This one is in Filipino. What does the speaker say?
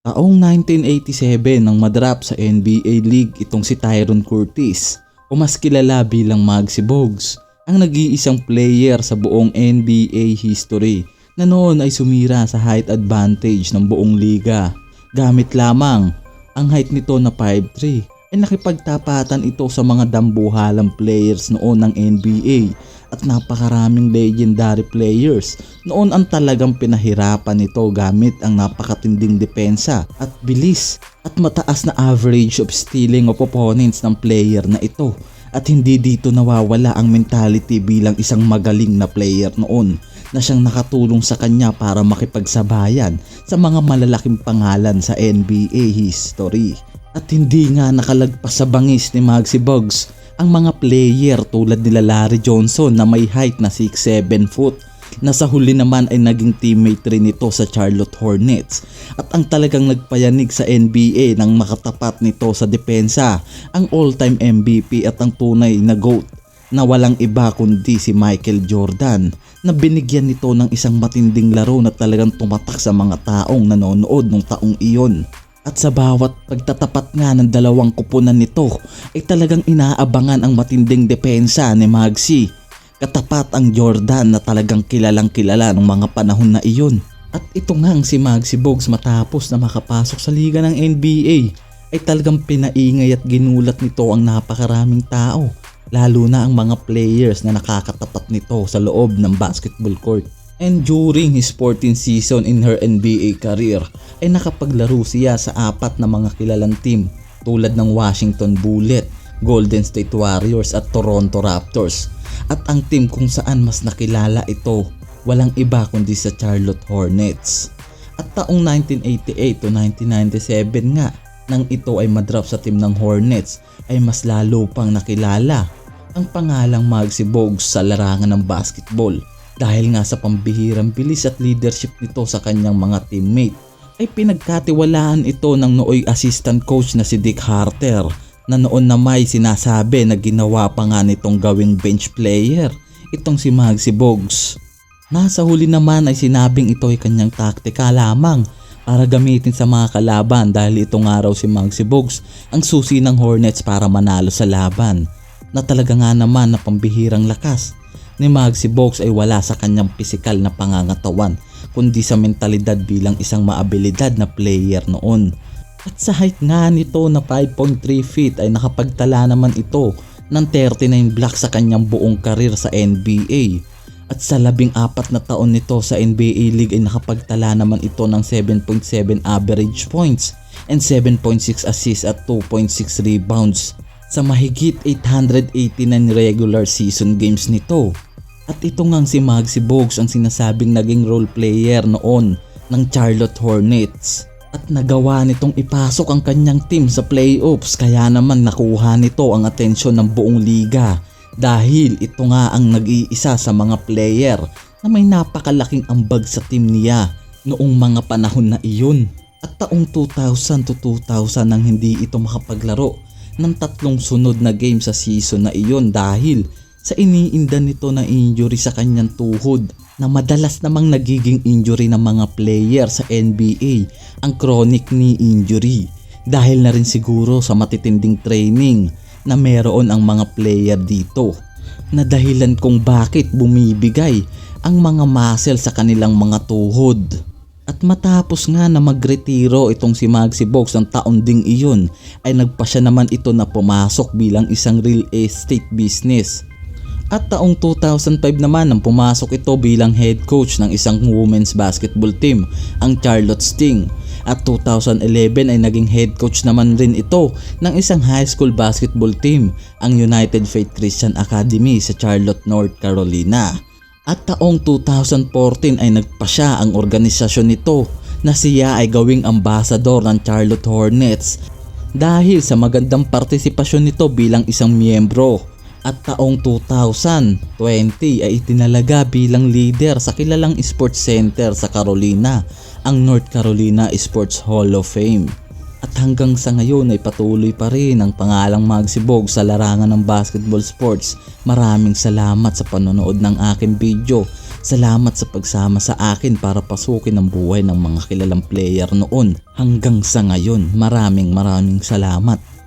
Taong 1987 nang madrap sa NBA League itong si Tyron Curtis o mas kilala bilang Maxi Bogues ang nag-iisang player sa buong NBA history na noon ay sumira sa height advantage ng buong liga. Gamit lamang ang height nito na 5'3 ay nakipagtapatan ito sa mga dambuhalang players noon ng NBA at napakaraming legendary players. Noon ang talagang pinahirapan nito gamit ang napakatinding depensa at bilis at mataas na average of stealing of opponents ng player na ito. At hindi dito nawawala ang mentality bilang isang magaling na player noon na siyang nakatulong sa kanya para makipagsabayan sa mga malalaking pangalan sa NBA history. At hindi nga nakalagpas sa bangis ni Maxi Bugs ang mga player tulad nila Larry Johnson na may height na 6'7 foot na sa huli naman ay naging teammate rin ito sa Charlotte Hornets at ang talagang nagpayanig sa NBA ng makatapat nito sa depensa ang all-time MVP at ang tunay na GOAT na walang iba kundi si Michael Jordan na binigyan nito ng isang matinding laro na talagang tumatak sa mga taong nanonood nung taong iyon. At sa bawat pagtatapat nga ng dalawang kupunan nito ay talagang inaabangan ang matinding depensa ni Magsi. Katapat ang Jordan na talagang kilalang kilala ng mga panahon na iyon. At ito nga ang si Magsi Bogues matapos na makapasok sa liga ng NBA ay talagang pinaingay at ginulat nito ang napakaraming tao. Lalo na ang mga players na nakakatapat nito sa loob ng basketball court. And during his 14th season in her NBA career ay nakapaglaro siya sa apat na mga kilalang team tulad ng Washington Bullet, Golden State Warriors at Toronto Raptors. At ang team kung saan mas nakilala ito walang iba kundi sa Charlotte Hornets. At taong 1988 to 1997 nga nang ito ay madrap sa team ng Hornets ay mas lalo pang nakilala ang pangalang Maxi Bogues sa larangan ng basketball dahil nga sa pambihirang bilis at leadership nito sa kanyang mga teammate ay pinagkatiwalaan ito ng nooy assistant coach na si Dick Harter na noon na may sinasabi na ginawa pa nga nitong gawing bench player itong si Maxi Bogues. Nasa huli naman ay sinabing ito ay kanyang taktika lamang para gamitin sa mga kalaban dahil itong araw si Maxi Bogues ang susi ng Hornets para manalo sa laban na talaga nga naman na pambihirang lakas ni Maxi Bogues ay wala sa kanyang pisikal na pangangatawan kundi sa mentalidad bilang isang maabilidad na player noon. At sa height nga nito na 5.3 feet ay nakapagtala naman ito ng 39 blocks sa kanyang buong karir sa NBA. At sa labing apat na taon nito sa NBA League ay nakapagtala naman ito ng 7.7 average points and 7.6 assists at 2.6 rebounds sa mahigit 889 regular season games nito. At ito ngang si Maxi Bogues ang sinasabing naging role player noon ng Charlotte Hornets. At nagawa nitong ipasok ang kanyang team sa playoffs kaya naman nakuha nito ang atensyon ng buong liga dahil ito nga ang nag-iisa sa mga player na may napakalaking ambag sa team niya noong mga panahon na iyon. At taong 2000 to 2000 nang hindi ito makapaglaro ng tatlong sunod na game sa season na iyon dahil sa iniinda nito na injury sa kanyang tuhod na madalas namang nagiging injury ng mga player sa NBA ang chronic knee injury dahil na rin siguro sa matitinding training na meron ang mga player dito na dahilan kung bakit bumibigay ang mga muscle sa kanilang mga tuhod. At matapos nga na magretiro itong si Maxi Bogues ng taon ding iyon ay nagpa siya naman ito na pumasok bilang isang real estate business at taong 2005 naman nang pumasok ito bilang head coach ng isang women's basketball team, ang Charlotte Sting. At 2011 ay naging head coach naman rin ito ng isang high school basketball team, ang United Faith Christian Academy sa Charlotte, North Carolina. At taong 2014 ay nagpa siya ang organisasyon nito na siya ay gawing ambassador ng Charlotte Hornets dahil sa magandang partisipasyon nito bilang isang miyembro at taong 2020 ay itinalaga bilang leader sa kilalang sports center sa Carolina, ang North Carolina Sports Hall of Fame. At hanggang sa ngayon ay patuloy pa rin ang pangalang magsibog sa larangan ng basketball sports. Maraming salamat sa panonood ng aking video. Salamat sa pagsama sa akin para pasukin ang buhay ng mga kilalang player noon. Hanggang sa ngayon, maraming maraming salamat.